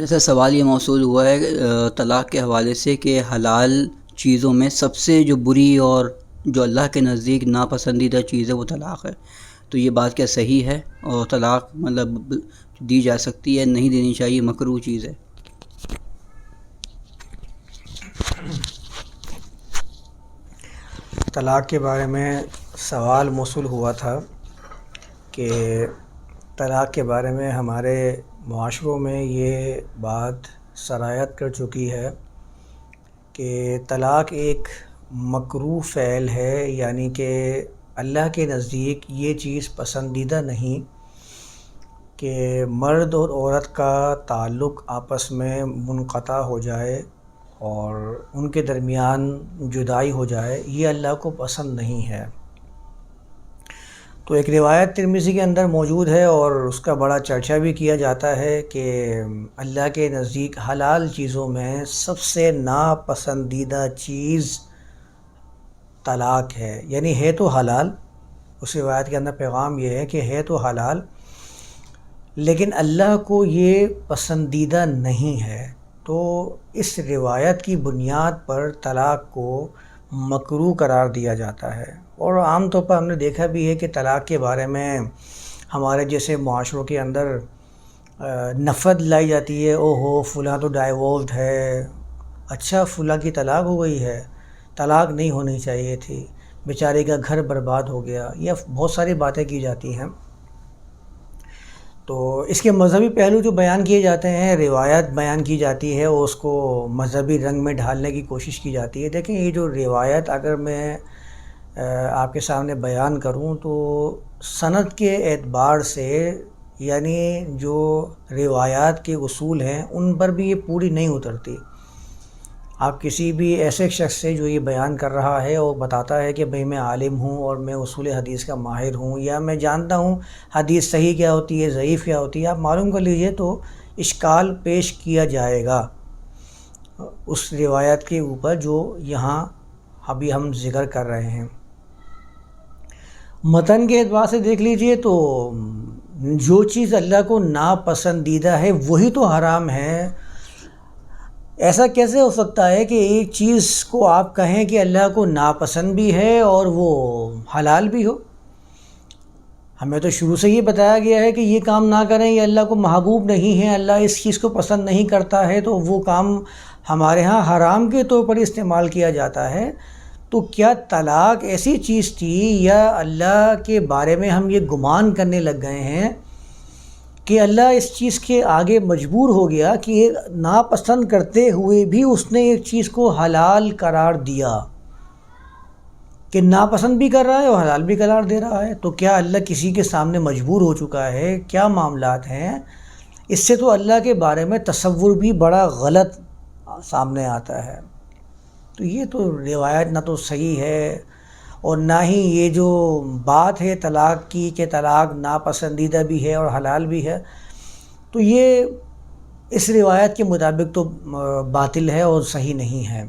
ایسا سوال یہ موصول ہوا ہے طلاق کے حوالے سے کہ حلال چیزوں میں سب سے جو بری اور جو اللہ کے نزدیک ناپسندیدہ چیز ہے، وہ طلاق ہے۔ تو یہ بات کیا صحیح ہے؟ اور طلاق مطلب دی جا سکتی ہے، نہیں دینی چاہیے، مکرو چیز ہے۔ طلاق کے بارے میں سوال موصول ہوا تھا کہ طلاق کے بارے میں ہمارے معاشروں میں یہ بات سرایت کر چکی ہے کہ طلاق ایک مکرو فعل ہے یعنی کہ اللہ کے نزدیک یہ چیز پسندیدہ نہیں کہ مرد اور عورت کا تعلق آپس میں منقطع ہو جائے اور ان کے درمیان جدائی ہو جائے، یہ اللہ کو پسند نہیں ہے۔ تو ایک روایت ترمیزی کے اندر موجود ہے اور اس کا بڑا چرچا بھی کیا جاتا ہے کہ اللہ کے نزدیک حلال چیزوں میں سب سے ناپسندیدہ چیز طلاق ہے یعنی ہے تو حلال، اس روایت کے اندر پیغام یہ ہے کہ ہے تو حلال، لیکن اللہ کو یہ پسندیدہ نہیں ہے۔ تو اس روایت کی بنیاد پر طلاق کو مکرو قرار دیا جاتا ہے۔ اور عام طور پر ہم نے دیکھا بھی ہے کہ طلاق کے بارے میں ہمارے جیسے معاشروں کے اندر نفرت لائی جاتی ہے او ہو فلاں تو ڈائیورڈ ہے۔ اچھا فلاں کی طلاق ہو گئی ہے۔ طلاق نہیں ہونی چاہیے تھی۔ بیچارے کا گھر برباد ہو گیا۔ یا بہت ساری باتیں کی جاتی ہیں۔ تو اس کے مذہبی پہلو جو بیان کیے جاتے ہیں، روایت بیان کی جاتی ہے اور اس کو مذہبی رنگ میں ڈھالنے کی کوشش کی جاتی ہے۔ دیکھیں، یہ جو روایت، اگر میں آپ کے سامنے بیان کروں تو صنعت کے اعتبار سے یعنی جو روایات کے اصول ہیں ان پر بھی یہ پوری نہیں اترتی۔ آپ کسی بھی ایسے شخص سے جو یہ بیان کر رہا ہے اور بتاتا ہے کہ بھئی میں عالم ہوں اور میں اصول حدیث کا ماہر ہوں یا میں جانتا ہوں حدیث صحیح کیا ہوتی ہے، ضعیف کیا ہوتی ہے، آپ معلوم کر لیجیے تو اشکال پیش کیا جائے گا۔ اس روایت کے اوپر جو یہاں ابھی ہم ذکر کر رہے ہیں۔ متن کے اعتبار سے دیکھ لیجیے تو جو چیز اللہ کو ناپسندیدہ ہے، وہی تو حرام ہے۔ ایسا کیسے ہو سکتا ہے کہ ایک چیز کو آپ کہیں کہ اللہ کو ناپسند بھی ہے اور وہ حلال بھی ہو؟ ہمیں تو شروع سے یہ بتایا گیا ہے کہ یہ کام نہ کریں، یہ اللہ کو محبوب نہیں ہے، اللہ اس چیز کو پسند نہیں کرتا ہے، تو وہ کام ہمارے ہاں حرام کے طور پر استعمال کیا جاتا ہے۔ تو کیا طلاق ایسی چیز تھی یا اللہ کے بارے میں ہم یہ گمان کرنے لگ گئے ہیں کہ اللہ اس چیز کے آگے مجبور ہو گیا کہ ناپسند کرتے ہوئے بھی اس نے ایک چیز کو حلال قرار دیا کہ ناپسند بھی کر رہا ہے اور حلال بھی قرار دے رہا ہے تو کیا اللہ کسی کے سامنے مجبور ہو چکا ہے؟ کیا معاملات ہیں؟ اس سے تو اللہ کے بارے میں تصور بھی بڑا غلط سامنے آتا ہے۔ تو یہ تو روایت نہ تو صحیح ہے اور نہ ہی یہ جو بات ہے طلاق کی کہ طلاق ناپسندیدہ بھی ہے اور حلال بھی ہے، تو یہ اس روایت کے مطابق تو باطل ہے اور صحیح نہیں ہے۔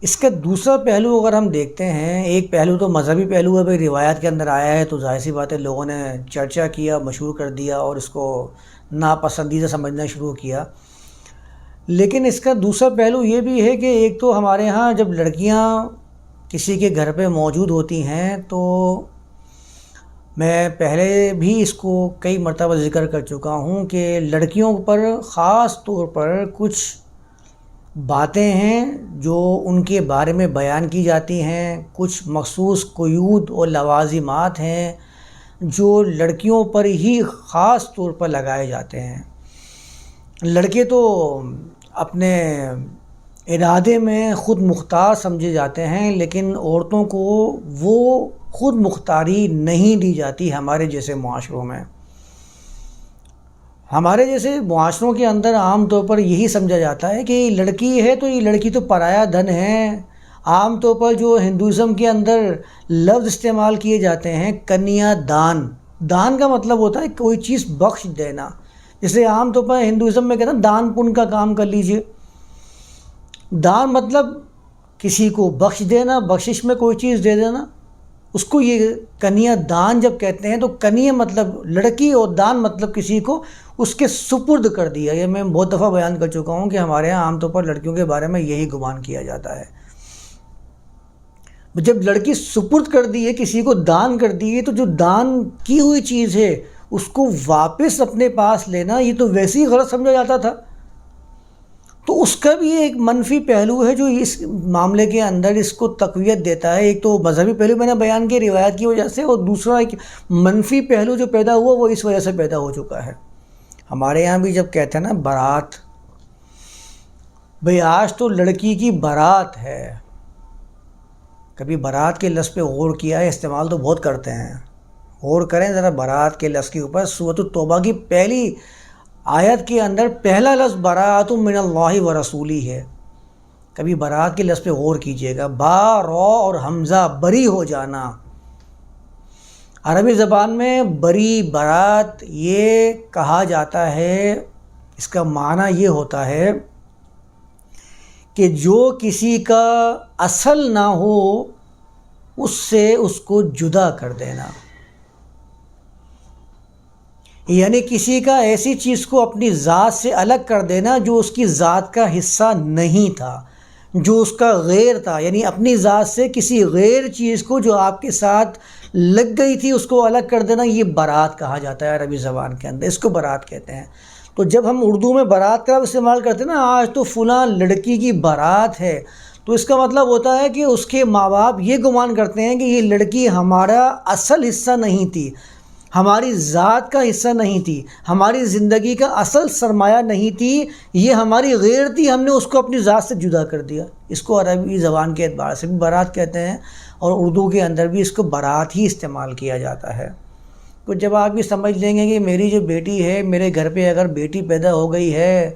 اس کا دوسرا پہلو اگر ہم دیکھتے ہیں، ایک پہلو تو مذہبی پہلو ہے، بھائی روایت کے اندر آیا ہے تو ظاہر سی بات ہے لوگوں نے چرچا کیا، مشہور کر دیا اور اس کو ناپسندیدہ سمجھنا شروع کیا۔ لیکن اس کا دوسرا پہلو یہ بھی ہے کہ ایک تو ہمارے ہاں جب لڑکیاں کسی کے گھر پہ موجود ہوتی ہیں تو میں پہلے بھی اس کو کئی مرتبہ ذکر کر چکا ہوں کہ لڑکیوں پر خاص طور پر کچھ باتیں ہیں جو ان کے بارے میں بیان کی جاتی ہیں، کچھ مخصوص قیود اور لوازمات ہیں جو لڑکیوں پر ہی خاص طور پر لگائے جاتے ہیں۔ لڑکے تو اپنے ارادے میں خود مختار سمجھے جاتے ہیں، لیکن عورتوں کو وہ خود مختاری نہیں دی جاتی ہمارے جیسے معاشروں میں۔ ہمارے جیسے معاشروں کے اندر عام طور پر یہی سمجھا جاتا ہے کہ لڑکی ہے تو یہ لڑکی تو پرایا دھن ہے۔ عام طور پر جو ہندوازم کے اندر لفظ استعمال کیے جاتے ہیں، کنیا دان۔ دان کا مطلب ہوتا ہے کوئی چیز بخش دینا۔ جیسے عام طور پر ہندوازم میں کہتے ہیں دان پن کا کام کر لیجیے۔ دان مطلب کسی کو بخش دینا، بخشش میں کوئی چیز دے دینا۔ اس کو یہ کنیا دان جب کہتے ہیں تو کنیا مطلب لڑکی اور دان مطلب کسی کو اس کے سپرد کر دیا۔ یہ میں بہت دفعہ بیان کر چکا ہوں کہ ہمارے یہاں عام طور پر لڑکیوں کے بارے میں یہی گمان کیا جاتا ہے۔ جب لڑکی سپرد کر دی ہے، کسی کو دان کر دی ہے، تو جو دان کی ہوئی چیز ہے اس کو واپس اپنے پاس لینا، یہ تو ویسے ہی غلط سمجھا جاتا تھا۔ تو اس کا بھی ایک منفی پہلو ہے جو اس معاملے کے اندر اس کو تقویت دیتا ہے۔ ایک تو مذہبی پہلو میں نے بیان کی، روایت کی وجہ سے، اور دوسرا ایک منفی پہلو جو پیدا ہوا، وہ اس وجہ سے پیدا ہو چکا ہے۔ ہمارے یہاں بھی جب کہتے ہیں نا بارات، بھئی آج تو لڑکی کی بارات ہے۔ کبھی بارات کے لفظ پہ غور کیا ہے استعمال تو بہت کرتے ہیں۔ غور کریں ذرا بارات کے لفظ کے اوپر صورت التوبہ کی پہلی آیت کے اندر پہلا لفظ برات من اللہ و رسولی ہے۔ کبھی برات کے لفظ پہ غور کیجیے گا، با رو اور حمزہ، بری ہو جانا۔ عربی زبان میں بری برات یہ کہا جاتا ہے، اس کا معنی یہ ہوتا ہے کہ جو کسی کا اصل نہ ہو، اس سے اس کو جدا کر دینا۔ یعنی کسی کا ایسی چیز کو اپنی ذات سے الگ کر دینا جو اس کی ذات کا حصہ نہیں تھا، جو اس کا غیر تھا۔ یعنی اپنی ذات سے کسی غیر چیز کو جو آپ کے ساتھ لگ گئی تھی، اس کو الگ کر دینا، یہ برات کہا جاتا ہے عربی زبان کے اندر۔ اس کو برات کہتے ہیں۔ تو جب ہم اردو میں برات کا استعمال کرتے ہیں نا، آج تو فلاں لڑکی کی برات ہے۔ تو اس کا مطلب ہوتا ہے کہ اس کے ماں باپ یہ گمان کرتے ہیں کہ یہ لڑکی ہمارا اصل حصہ نہیں تھی۔ ہماری ذات کا حصہ نہیں تھی، ہماری زندگی کا اصل سرمایہ نہیں تھی، یہ ہماری غیر تھی ہم نے اس کو اپنی ذات سے جدا کر دیا۔ اس کو عربی زبان کے اعتبار سے بھی برات کہتے ہیں اور اردو کے اندر بھی اس کو برات ہی استعمال کیا جاتا ہے۔ تو جب آپ یہ سمجھ لیں گے کہ میری جو بیٹی ہے، میرے گھر پہ اگر بیٹی پیدا ہو گئی ہے،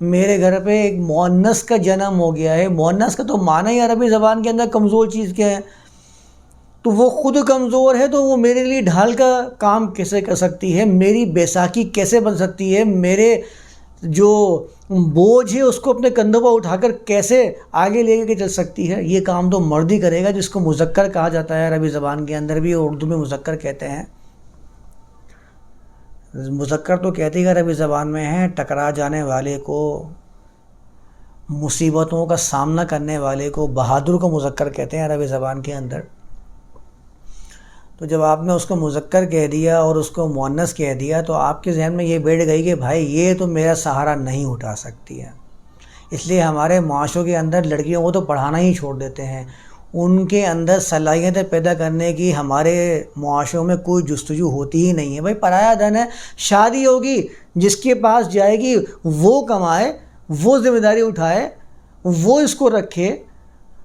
میرے گھر پہ ایک مونس کا جنم ہو گیا ہے۔ مونس کا تو معنی ہی عربی زبان کے اندر کمزور چیز کیا ہے۔ تو وہ خود کمزور ہے تو وہ میرے لیے ڈھال کا کام کیسے کر سکتی ہے؟ میری بیساکھی کیسے بن سکتی ہے؟ میرے جو بوجھ ہے اس کو اپنے کندھوں پر اٹھا کر کیسے آگے لے کے چل سکتی ہے؟ یہ کام تو مرد ہی کرے گا، جس کو مذکر کہا جاتا ہے۔ عربی زبان کے اندر بھی اردو میں مذکر کہتے ہیں۔ مذکر تو کہتے ہی عربی زبان میں ہیں، ٹکرا جانے والے کو، مصیبتوں کا سامنا کرنے والے کو بہادر کو مذکر کہتے ہیں عربی زبان کے اندر۔ تو جب آپ نے اس کو مذکر کہہ دیا اور اس کو مونس کہہ دیا تو آپ کے ذہن میں یہ بیٹھ گئی کہ بھائی یہ تو میرا سہارا نہیں اٹھا سکتی ہے۔ اس لیے ہمارے معاشروں کے اندر لڑکیوں کو تو پڑھانا ہی چھوڑ دیتے ہیں۔ ان کے اندر صلاحیتیں پیدا کرنے کی ہمارے معاشروں میں کوئی جستجو ہوتی ہی نہیں ہے۔ بھائی پرایا دھن ہے، شادی ہوگی، جس کے پاس جائے گی، وہ کمائے، وہ ذمہ داری اٹھائے، وہ اس کو رکھے۔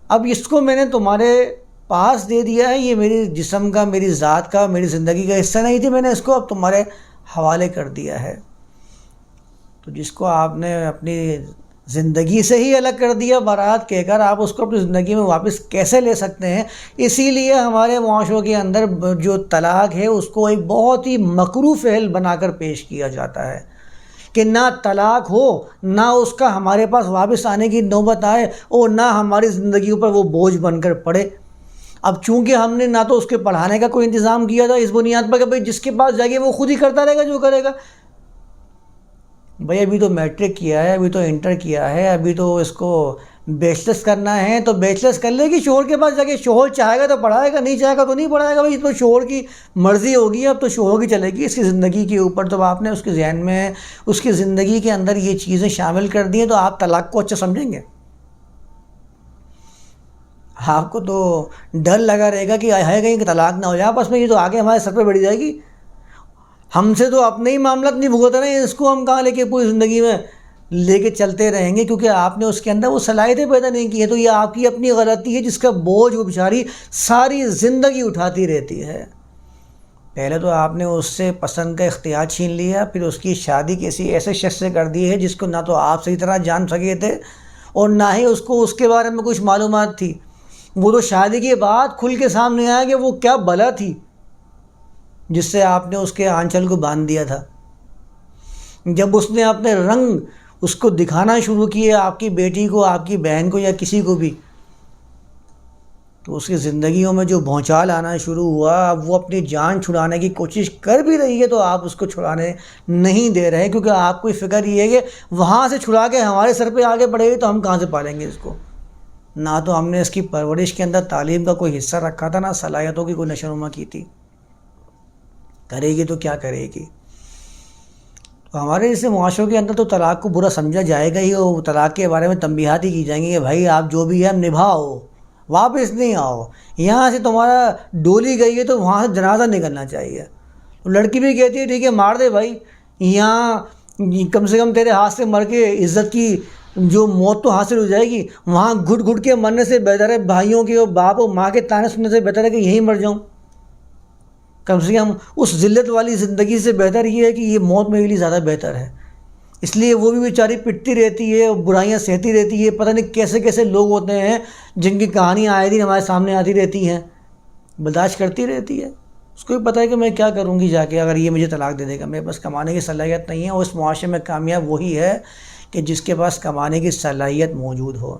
اب اس کو میں نے تمہارے پاس دے دیا ہے، یہ میری جسم کا، میری ذات کا، میری زندگی کا حصہ نہیں تھی، میں نے اس کو اب تمہارے حوالے کر دیا ہے۔ تو جس کو آپ نے اپنی زندگی سے ہی الگ کر دیا، بارات کہہ کر آپ اس کو اپنی زندگی میں واپس کیسے لے سکتے ہیں؟ اسی لیے ہمارے معاشروں کے اندر جو طلاق ہے، اس کو ایک بہت ہی مکرو فعل بنا کر پیش کیا جاتا ہے کہ نہ طلاق ہو، نہ اس کا ہمارے پاس واپس آنے کی نوبت آئے اور نہ ہماری زندگیوں پر وہ بوجھ بن کر پڑے۔ اب چونکہ ہم نے نہ تو اس کے پڑھانے کا کوئی انتظام کیا تھا، اس بنیاد پر کہ بھائی جس کے پاس جائے گی وہ خود ہی کرتا رہے گا جو کرے گا۔ بھائی ابھی تو میٹرک کیا ہے، ابھی تو انٹر کیا ہے، ابھی تو اس کو بیچلرس کرنا ہے، تو بیچلرس کر لے گی شوہر کے پاس جا کے۔ شوہر چاہے گا تو پڑھائے گا، نہیں چاہے گا تو نہیں پڑھائے گا۔ بھائی تو شوہر کی مرضی ہوگی، اب تو شوہر کی چلے گی اس کی زندگی کے اوپر۔ تو آپ نے اس کے ذہن میں، اس کی زندگی کے اندر یہ چیزیں شامل کر دی ہیں، تو آپ طلاق کو اچھا سمجھیں گے۔ ہاں، آپ کو تو ڈر لگا رہے گا کہ ہے کہیں کہ طلاق نہ ہو جائے، آپس میں یہ تو آگے ہمارے سر پہ بڑھی جائے گی۔ ہم سے تو اپنے ہی معاملات نہیں بھگوت رہے ہیں اس کو ہم کہاں لے کے پوری زندگی میں لے کے چلتے رہیں گے؟ کیونکہ آپ نے اس کے اندر وہ صلاحیتیں پیدا نہیں کی ہیں، تو یہ آپ کی اپنی غلطی ہے جس کا بوجھ وہ بیچاری ساری زندگی اٹھاتی رہتی ہے۔ پہلے تو آپ نے اس سے پسند کا اختیار چھین لیا، پھر اس کی شادی کسی ایسے شخص سے کر دی ہے جس کو نہ تو آپ صحیح طرح جان سکے تھے اور نہ ہی اس کو اس کے بارے میں کچھ معلومات تھی۔ وہ تو شادی کے بعد کھل کے سامنے آیا کہ وہ کیا بلا تھی، جس سے آپ نے اس کے آنچل کو باندھ دیا تھا۔ جب اس نے اپنے رنگ اس کو دکھانا شروع کیے، آپ کی بیٹی کو، آپ کی بہن کو یا کسی کو بھی، تو اس کی زندگیوں میں جو بھونچال آنا شروع ہوا اب وہ اپنی جان چھڑانے کی کوشش کر بھی رہی ہے تو آپ اس کو چھڑانے نہیں دے رہے، کیونکہ آپ کو فکر یہ ہے کہ وہاں سے چھڑا کے ہمارے سر پہ آگے بڑھے گی تو ہم کہاں سے پالیں گے اس کو؟ نہ تو ہم نے اس کی پرورش کے اندر تعلیم کا کوئی حصہ رکھا تھا، نہ صلاحیتوں کی کوئی نشو نما کی تھی۔ کرے گی تو کیا کرے گی؟ تو ہمارے جیسے معاشروں کے اندر تو طلاق کو برا سمجھا جائے گا ہی، اور طلاق کے بارے میں تنبیہات ہی کی جائیں گی کہ بھائی آپ جو بھی ہے نبھاؤ، واپس نہیں آؤ۔ یہاں سے تمہارا ڈولی گئی ہے تو وہاں سے جنازہ نکلنا چاہیے۔ لڑکی بھی کہتی ہے، ٹھیک ہے، مار دے بھائی۔ یہاں کم سے کم تیرے ہاتھ سے مر کے عزت کی جو موت تو حاصل ہو جائے گی، وہاں گھٹ گھٹ کے مرنے سے بہتر ہے، بھائیوں کے اور باپ اور ماں کے تانے سننے سے بہتر ہے کہ یہیں مر جاؤں۔ کم سے کم اس ذلت والی زندگی سے بہتر یہ ہے کہ یہ موت میرے لیے زیادہ بہتر ہے۔ اس لیے وہ بھی بیچاری پٹتی رہتی ہے اور برائیاں سہتی رہتی ہے۔ پتہ نہیں کیسے کیسے لوگ ہوتے ہیں جن کی کہانیاں آئے دن ہمارے سامنے آتی رہتی ہیں۔ برداشت کرتی رہتی ہے۔ اس کو بھی پتہ ہے کہ میں کیا کروں گی جا کے، اگر یہ مجھے طلاق دے دے گا۔ میرے پاس کمانے کی صلاحیت نہیں ہے اور اس معاشرے میں کامیاب وہی ہے کہ جس کے پاس کمانے کی صلاحیت موجود ہو۔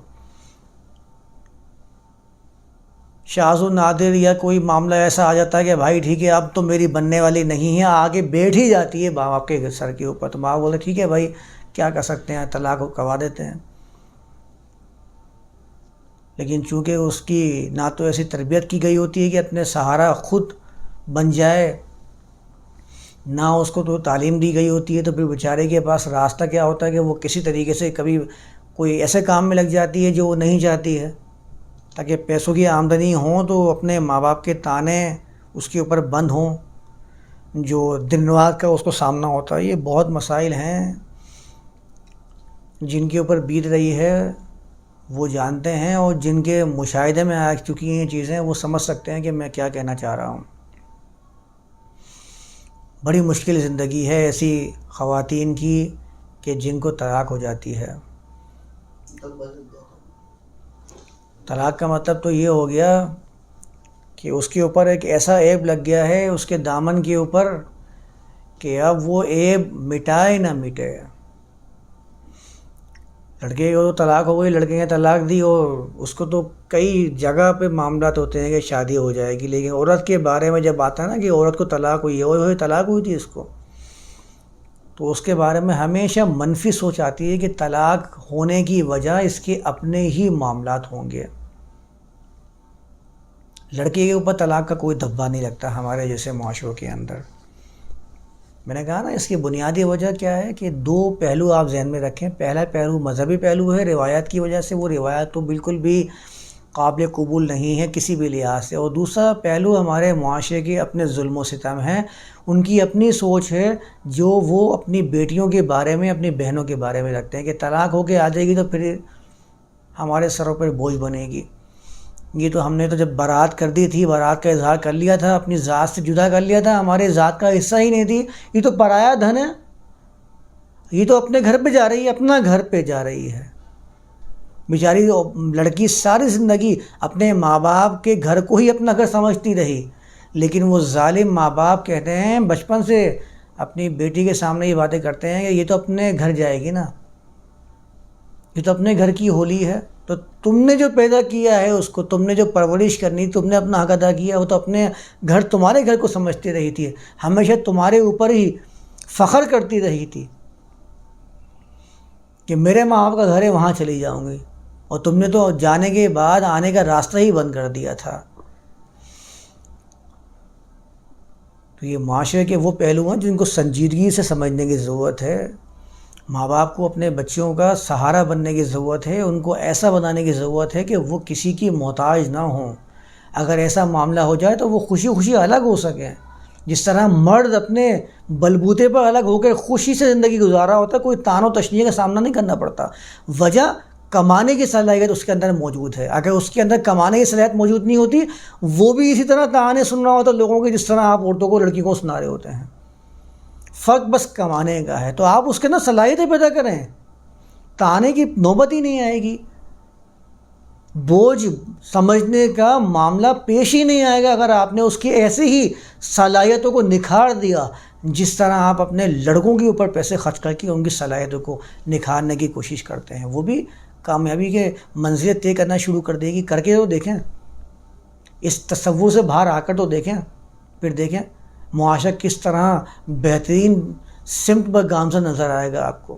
شاز و نادر یا کوئی معاملہ ایسا آ جاتا ہے کہ بھائی ٹھیک ہے، اب تو میری بننے والی نہیں ہے، آگے بیٹھ ہی جاتی ہے باپ آپ کے سر کے اوپر۔ تو ماں بولے، ٹھیک ہے بھائی، کیا کر سکتے ہیں؟ طلاق کو کروا دیتے ہیں۔ لیکن چونکہ اس کی نہ تو ایسی تربیت کی گئی ہوتی ہے کہ اپنے سہارا خود بن جائے نہ اس کو تو تعلیم دی گئی ہوتی ہے تو پھر بیچارے کے پاس راستہ کیا ہوتا ہے کہ وہ کسی طریقے سے کبھی کوئی ایسے کام میں لگ جاتی ہے جو وہ نہیں چاہتی ہے؟ تاکہ پیسوں کی آمدنی ہوں تو اپنے ماں باپ کے تانے اس کے اوپر بند ہوں، جو دن رات کا اس کو سامنا ہوتا ہے۔ یہ بہت مسائل ہیں جن کے اوپر بیت رہی ہے، وہ جانتے ہیں اور جن کے مشاہدے میں آ چکی ہیں یہ چیزیں وہ سمجھ سکتے ہیں کہ میں کیا کہنا چاہ رہا ہوں۔ بڑی مشکل زندگی ہے ایسی خواتین کی کہ جن کو طلاق ہو جاتی ہے۔ طلاق کا مطلب تو یہ ہو گیا کہ اس کے اوپر ایک ایسا ایپ لگ گیا ہے، اس کے دامن کے اوپر کہ اب وہ ایپ مٹائے نہ مٹے۔ لڑکے کو تو طلاق ہو گئی، لڑکے نے طلاق دی اور اس کو تو کئی جگہ پہ معاملات ہوتے ہیں کہ شادی ہو جائے گی، لیکن عورت کے بارے میں جب آتا ہے نا کہ عورت کو طلاق ہوئی ہے ہوئی، طلاق ہوئی تھی اس کو، تو اس کے بارے میں ہمیشہ منفی سوچ آتی ہے کہ طلاق ہونے کی وجہ اس کے اپنے ہی معاملات ہوں گے۔ لڑکی کے اوپر طلاق کا کوئی دھبا نہیں لگتا ہمارے جیسے معاشروں کے اندر۔ میں نے کہا نا، اس کی بنیادی وجہ کیا ہے کہ دو پہلو آپ ذہن میں رکھیں۔ پہلا پہلو مذہبی پہلو ہے روایات کی وجہ سے۔ وہ روایت تو بالکل بھی قابل قبول نہیں ہے کسی بھی لحاظ سے۔ اور دوسرا پہلو ہمارے معاشرے کے اپنے ظلم و ستم ہیں۔ ان کی اپنی سوچ ہے جو وہ اپنی بیٹیوں کے بارے میں، اپنی بہنوں کے بارے میں رکھتے ہیں کہ طلاق ہو کے آ جائے گی تو پھر ہمارے سروں پر بوجھ بنے گی۔ یہ تو ہم نے تو جب بارات کر دی تھی، بارات کا اظہار کر لیا تھا، اپنی ذات سے جدا کر لیا تھا، ہمارے ذات کا حصہ ہی نہیں تھی۔ یہ تو پرایا دھن ہے۔ یہ تو اپنے گھر پہ جا رہی ہے، اپنا گھر پہ جا رہی ہے۔ بیچاری لڑکی ساری زندگی اپنے ماں باپ کے گھر کو ہی اپنا گھر سمجھتی رہی۔ لیکن وہ ظالم ماں باپ کہتے ہیں، بچپن سے اپنی بیٹی کے سامنے یہ باتیں کرتے ہیں کہ یہ تو اپنے گھر جائے گی نا۔ یہ تو اپنے گھر کی ہولی ہے، تو تم نے جو پیدا کیا ہے، اس کو تم نے جو پرورش کرنی، تم نے اپنا حق ادا کیا، وہ تو اپنے گھر، تمہارے گھر کو سمجھتی رہی تھی، ہمیشہ تمہارے اوپر ہی فخر کرتی رہی تھی کہ میرے ماں باپ کا گھر ہے، وہاں چلی جاؤں گی۔ اور تم نے تو جانے کے بعد آنے کا راستہ ہی بند کر دیا تھا۔ تو یہ معاشرے کے وہ پہلو ہیں جن کو سنجیدگی سے سمجھنے کی ضرورت ہے۔ ماں باپ کو اپنے بچوں کا سہارا بننے کی ضرورت ہے، ان کو ایسا بنانے کی ضرورت ہے کہ وہ کسی کی محتاج نہ ہوں۔ اگر ایسا معاملہ ہو جائے تو وہ خوشی خوشی الگ ہو سکیں جس طرح مرد اپنے بلبوتے پر الگ ہو کر خوشی سے زندگی گزارا ہوتا ہے، کوئی تان و تشنی کا سامنا نہیں کرنا پڑتا۔ وجہ کمانے کی صلاحیت اس کے اندر موجود ہے۔ اگر اس کے اندر کمانے کی صلاحیت موجود نہیں ہوتی، وہ بھی اسی طرح تانے سن رہا ہوتا لوگوں کے جس طرح آپ عورتوں کو لڑکی کو سنا رہے ہوتے ہیں۔ فرق بس کمانے کا ہے۔ تو آپ اس کے اندر صلاحیتیں پیدا کریں۔ تانے کی نوبت ہی نہیں آئے گی۔ بوجھ سمجھنے کا معاملہ پیش ہی نہیں آئے گا اگر آپ نے اس کی ایسے ہی صلاحیتوں کو نکھار دیا، جس طرح آپ اپنے لڑکوں کے اوپر پیسے خرچ کر کے ان کی صلاحیتوں کو نکھارنے کی کوشش کرتے ہیں۔ وہ بھی کامیابی کے منزلیں طے کرنا شروع کر دے گی۔ کر کے تو دیکھیں۔ اس تصور سے باہر آ کر تو دیکھیں۔ پھر دیکھیں۔ معاشرہ کس طرح بہترین سمت پر گامزن نظر آئے گا آپ کو؟